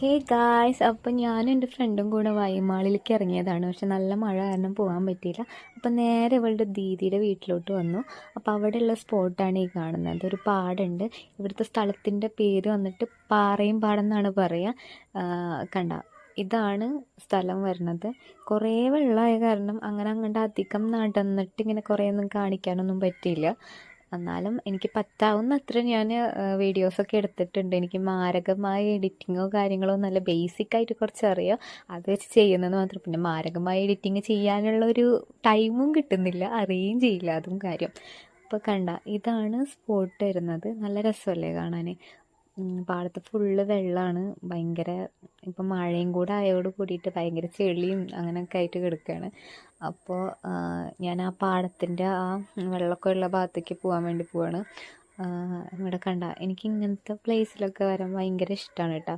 Hey guys അപ്പം ഞാനും എന്റെ ഫ്രണ്ടും കൂടെ വൈമാളിലേക്ക് ഇറങ്ങിയതാണ്. പക്ഷെ നല്ല മഴ കാരണം പോകാൻ പറ്റിയില്ല. അപ്പം നേരെ ഇവളുടെ ദീദിയുടെ വീട്ടിലോട്ട് വന്നു. അപ്പോൾ അവിടെയുള്ള സ്പോട്ടാണ് ഈ കാണുന്നത്. ഒരു പാടുണ്ട്. ഇവിടുത്തെ സ്ഥലത്തിന്റെ പേര് വന്നിട്ട് പാറയും പാടെന്നാണ് പറയുക കണ്ട ഇതാണ് സ്ഥലം വരുന്നത്. കുറേ വെള്ളമായ കാരണം അങ്ങനെ അങ്ങോട്ട് അധികം നടന്നിട്ട് ഇങ്ങനെ കുറേ ഒന്നും കാണിക്കാനൊന്നും പറ്റിയില്ല. എന്നാലും എനിക്ക് പറ്റാവുന്ന അത്ര ഞാൻ വീഡിയോസൊക്കെ എടുത്തിട്ടുണ്ട്. എനിക്ക് മാരകമായ എഡിറ്റിങ്ങോ കാര്യങ്ങളോ നല്ല ബേസിക് ആയിട്ട് കുറച്ച് അറിയാം അത് വെച്ച് ചെയ്യുന്നത് മാത്രം. പിന്നെ മാരകമായ എഡിറ്റിങ് ചെയ്യാനുള്ള ഒരു ടൈമും കിട്ടുന്നില്ല. അറിയുകയും ചെയ്യില്ല അതും കാര്യം. അപ്പോൾ കണ്ട ഇതാണ് സ്പോട്ട് വരുന്നത് നല്ല രസമല്ലേ കാണാൻ പാടത്ത് ഫുള്ള് വെള്ളമാണ് ഭയങ്കര ഇപ്പം മഴയും കൂടെ ആയോട് കൂടിയിട്ട് ഭയങ്കര ചെളിയും അങ്ങനെയൊക്കെ ആയിട്ട് കിടക്കുകയാണ് അപ്പോൾ ഞാൻ ആ പാടത്തിന്റെ ആ വെള്ളമൊക്കെ ഉള്ള ഭാഗത്തേക്ക് പോകാൻ വേണ്ടി പോവാണ്. ഇവിടെ കണ്ട എനിക്ക് ഇങ്ങനത്തെ പ്ലേസിലൊക്കെ വരാൻ ഭയങ്കര ഇഷ്ടമാണ് കേട്ടോ